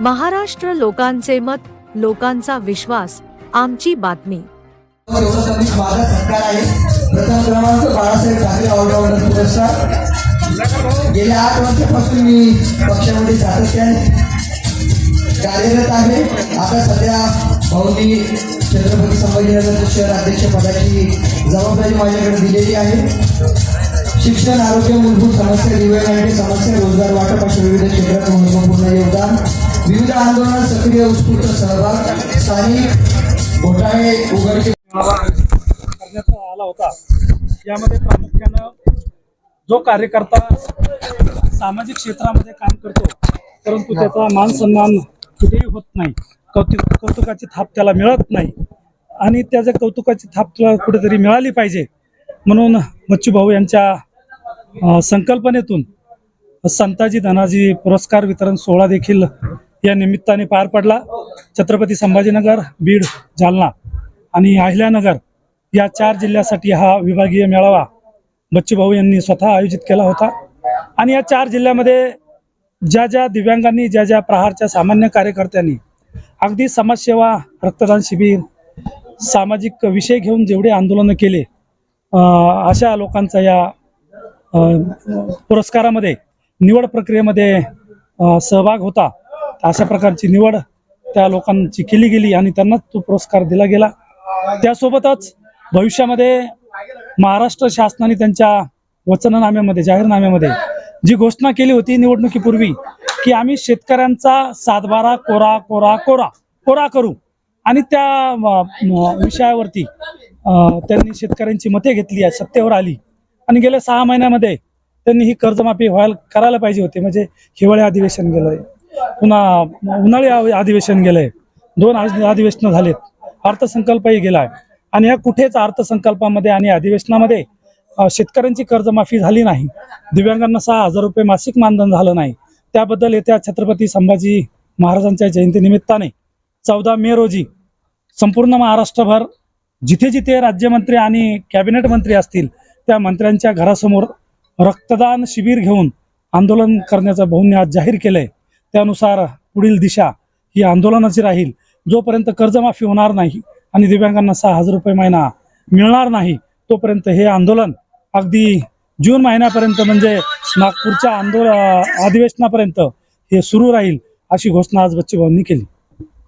महाराष्ट्र लोकांचे मत लोकांचा विश्वास आमची बातमी. माझा सत्कार आहे प्रथम क्रमांक बाळासाहेब ठाकरे ऑलराऊंडर पुरस्कार गेल्या आठ वर्षापासून मी पक्षामध्ये सातत्याने कार्यरत आहे. आता सध्या भाऊनी छत्रपती संभाजीनगर शहर अध्यक्ष पदाची जबाबदारी माझ्याकडे दिलेली आहे. शिक्षण आरोग्य मूलभूत समस्या दिव्यांगांची समस्या रोजगार वाटप अशा विविध क्षेत्रात महत्त्वपूर्ण योगदान विविध आंदोलनात सक्रिय उत्स्फूर्त सहभाग स्थानिक घोटाळे करण्यात आला होता. यामध्ये प्रामुख्यानं जो कार्यकर्ता सामाजिक क्षेत्रामध्ये काम करतो परंतु त्याचा मान सन्मान कुठेही होत नाही. कौतुक कौतुकाची थाप त्याला मिळत नाही. आणि त्याच्या कौतुकाची थाप तुला कुठेतरी मिळाली पाहिजे म्हणून बच्चू भाऊ यांच्या संकल्पनेतून संताजी धनाजी पुरस्कार वितरण सोहळा देखील या निमित्ताने पार पडला छत्रपती संभाजीनगर बीड जालना आणि अहिल्यानगर या चार जिल्ह्यासाठी हा विभागीय मेळावा बच्चूभाऊ यांनी स्वतः आयोजित केला होता. आणि या चार जिल्ह्यामध्ये ज्या ज्या दिव्यांगांनी ज्या ज्या प्रहारच्या सामान्य कार्यकर्त्यांनी अगदी समाजसेवा रक्तदान शिबिर सामाजिक विषय घेऊन जेवढे आंदोलनं केले अशा लोकांचा या पुरस्कारामध्ये निवड प्रक्रियेमध्ये सहभाग होता. अशा प्रकारची निवड त्या लोकांची केली गेली आणि त्यांनाच तो पुरस्कार दिला गेला. त्यासोबतच भविष्यामध्ये महाराष्ट्र शासनाने त्यांच्या वचननाम्यामध्ये जाहीरनाम्यामध्ये जी घोषणा केली होती निवडणुकीपूर्वी की आम्ही शेतकऱ्यांचा सातबारा कोरा कोरा कोरा कोरा करू. आणि त्या विषयावरती त्यांनी शेतकऱ्यांची मते घेतली आहे सत्तेवर आली. आणि गेल्या सहा महिन्यामध्ये त्यांनी ही कर्जमाफी व्हायला करायला पाहिजे होती म्हणजे हिवाळी अधिवेशन गेलंय पुन्हा उन्हाळी अधिवेशन गेलंय. दोन अधिवेशनं झालेत. अर्थसंकल्पही गेलाय. आणि या कुठेच अर्थसंकल्पामध्ये आणि अधिवेशनामध्ये शेतकऱ्यांची कर्जमाफी झाली नाही. दिव्यांगांना सहा हजार रुपये मासिक मानधन झालं नाही. त्याबद्दल येत्या छत्रपती संभाजी महाराजांच्या जयंतीनिमित्ताने चौदा मे रोजी संपूर्ण महाराष्ट्रभर जिथे जिथे राज्यमंत्री आणि कॅबिनेट मंत्री असतील त्या मंत्र्यांच्या घरासमोर रक्तदान शिबिर घेऊन आंदोलन करण्याचं बहुन्य आज जाहीर केलंय. त्यानुसार पुढील दिशा ही आंदोलनाची राहील. जोपर्यंत कर्जमाफी होणार नाही आणि दिव्यांगांना सहा हजार रुपये महिना मिळणार नाही तोपर्यंत हे आंदोलन अगदी जून महिन्यापर्यंत म्हणजे नागपूरच्या आंदोलन अधिवेशनापर्यंत हे सुरू राहील अशी घोषणा आज बच्चूभाऊंनी केली.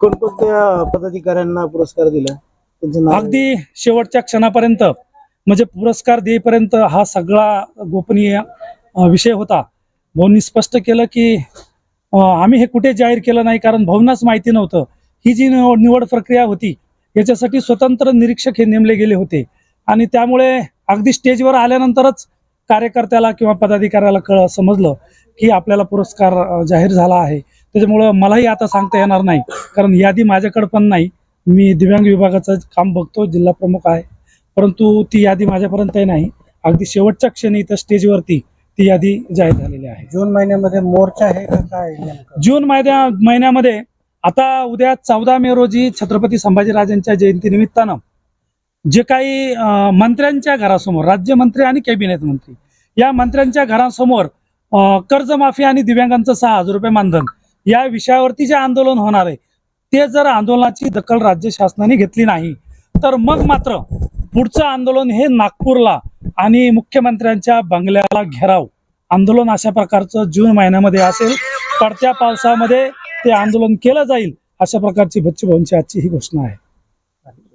कोणकोणत्या पदाधिकाऱ्यांना पुरस्कार दिला? अगदी शेवटच्या क्षणापर्यंत म्हणजे पुरस्कार देईपर्यंत हा सगळा गोपनीय विषय होता. भाऊंनी स्पष्ट केलं की आम्ही हे कुठे जाहीर केलं नाही कारण भवनास माहिती नव्हतं. ही जी निवड निवड प्रक्रिया होती याच्यासाठी स्वतंत्र निरीक्षक हे नेमले गेले होते. आणि त्यामुळे अगदी स्टेजवर आल्यानंतरच कार्यकर्त्याला किंवा पदाधिकाऱ्याला कळ समजलं की आपल्याला पुरस्कार जाहीर झाला आहे. त्याच्यामुळं मलाही आता सांगता येणार नाही कारण यादी माझ्याकडे पण नाही. मी दिव्यांग विभागाचं काम बघतो जिल्हा प्रमुख आहे. परंतु ती यादी माझ्यापर्यंतही नाही. अगदी शेवटच्या क्षणी इथं स्टेजवरती ती यादी जाहीर झालेली आहे जून महिन्यामध्ये मोर्चा आहे का काय नेमकं? जून महिन्या महिन्यामध्ये आता उद्या चौदा मे रोजी छत्रपती संभाजीराजांच्या जयंतीनिमित्तानं जे काही अं, मंत्र्यांच्या घरासमोर राज्यमंत्री आणि कॅबिनेट मंत्री या मंत्र्यांच्या घरासमोर अं, कर्जमाफी आणि दिव्यांगांचं सहा हजार रुपये मानधन या विषयावरती जे आंदोलन होणार आहे ते जर आंदोलनाची दखल राज्य शासनाने घेतली नाही तर मग मात्र पुढचं आंदोलन हे नागपूरला आणि मुख्यमंत्र्यांच्या बंगल्याला घेराव. आंदोलन अशा प्रकारचं जून महिन्यामध्ये असेल. पडत्या पावसामध्ये ते आंदोलन केलं जाईल अशा प्रकारची बच्चूभाऊंची आजची ही घोषणा आहे.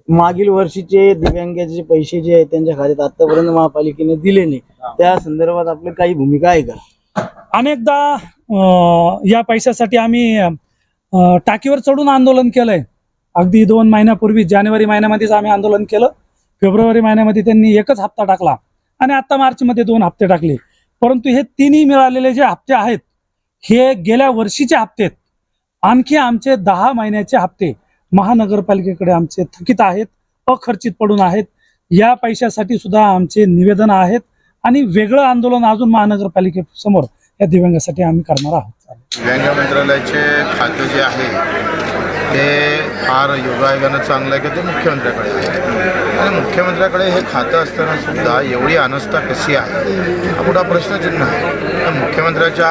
मागील वर्षीचे दिव्यांगाचे पैसे जे आहेत त्यांच्या खात्यात आतापर्यंत महापालिकेने दिले नाही. त्या संदर्भात आपली काही भूमिका आहे का? अनेकदा या पैशासाठी आम्ही टाकीवर चढून आंदोलन केलंय. अगदी दोन महिन्यापूर्वी जानेवारी महिन्यामध्येच आम्ही आंदोलन केलं. फेब्रुवारी महिन्यामध्ये त्यांनी एकच हप्ता टाकला आणि आता मार्चमध्ये दोन हप्ते टाकले. परंतु हे तिन्ही मिळालेले जे हप्ते आहेत हे गेल्या वर्षीचे हप्ते आहेत. आणखी आमचे दहा महिन्याचे हप्ते महानगरपालिकेकडे आमचे थकीत आहेत अखर्चित पडून आहेत. या पैशासाठी सुद्धा आमचे निवेदन आहेत आणि वेगळं आंदोलन अजून महानगरपालिकेसमोर या दिव्यांगासाठी आम्ही करणार आहोत. दिव्यांग मंत्रालयाचे खाते जे आहे ते फार योगायोगानं चांगलं आहे की ते मुख्यमंत्र्याकडे आहे? आणि मुख्यमंत्र्याकडे हे खातं असताना सुद्धा एवढी अनस्था कशी आहे? हा मोठा प्रश्नचिन्ह आहे? मुख्यमंत्र्याच्या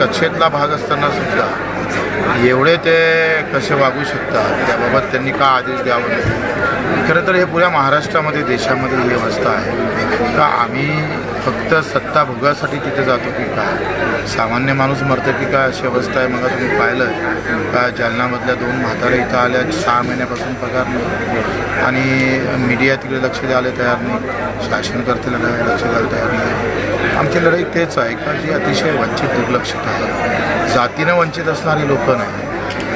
कक्षेतला भाग असताना सुद्धा एवढे ते कसे वागू शकतात त्याबाबत त्यांनी का आदेश द्यावा? खरं तर हे पुऱ्या महाराष्ट्रामध्ये देशामध्ये ही अवस्था आहे. का आम्ही फक्त सत्ता भोगासाठी तिथे जातो की काय? सामान्य माणूस मरतो की काय अशी अवस्था आहे? मग तुम्ही पाहिलं का जालनामधल्या दोन म्हातारे इथं आल्या सहा महिन्यापासून पगार नाही. आणि मीडिया तिकडे लक्ष द्यायला तयार नाही. शासनकर्त्याला लक्ष द्यायला तयार नाही. आमची लढाई तेच आहे का जी अतिशय वंचित दुर्लक्षित आहे? जातीनं वंचित असणारी लोक नाही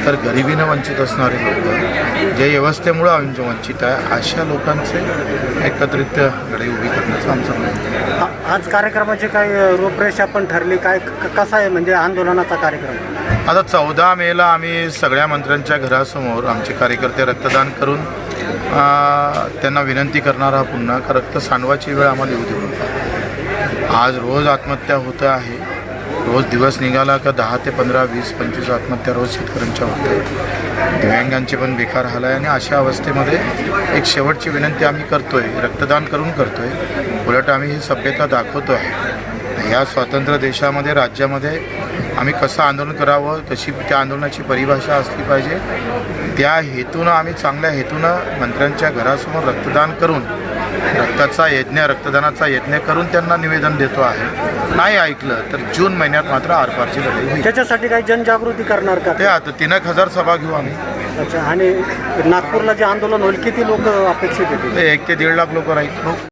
तर गरिबीनं वंचित असणारे लोक. जे व्यवस्थेमुळं आमचे वंचित आहे अशा लोकांचे एकत्रित लढाई उभी करण्याचं आमचं प्रयत्न आज कार्यक्रमाची काय रूपरेषा पण ठरली काय कसा आहे म्हणजे आंदोलनाचा कार्यक्रम? आता चौदा मेला आम्ही सगळ्या मंत्र्यांच्या घरासमोर आमचे कार्यकर्ते रक्तदान करून त्यांना विनंती करणार आहोत पुन्हा का रक्त सांडवाची वेळ आम्हाला येऊ देऊ नका. आज रोज आत्महत्या होत आहे. रोज दिवस निघाला का दहा ते पंधरा वीस पंचवीस आत्महत्या रोज शेतकऱ्यांच्या होत. आहे दिव्यांगांचे पण बेकार हाल आहे आणि अशा अवस्थेमध्ये एक शेवटची विनंती आम्ही करतोय रक्तदान करून करतोय. उलट आम्ही ही सभ्यता दाखवतो आहे या स्वातंत्र्य देशामध्ये राज्यामध्ये आम्ही कसं आंदोलन करावं कशी त्या आंदोलनाची परिभाषा असली पाहिजे त्या हेतूनं आम्ही चांगल्या हेतूनं मंत्र्यांच्या घरासमोर रक्तदान करून रक्ताचा यज्ञ रक्तदानाचा यज्ञ करून त्यांना निवेदन देतो आहे. नाही ऐकलं तर जून महिन्यात मात्र आरपारची लढाई होईल. त्याच्यासाठी काही जनजागृती करणार का? ते आता तीन एक हजार सभा घेऊ आम्ही. अच्छा आणि नागपूरला जे आंदोलन होईल किती लोक अपेक्षित होते एक ते दीड लाख लोक राहील.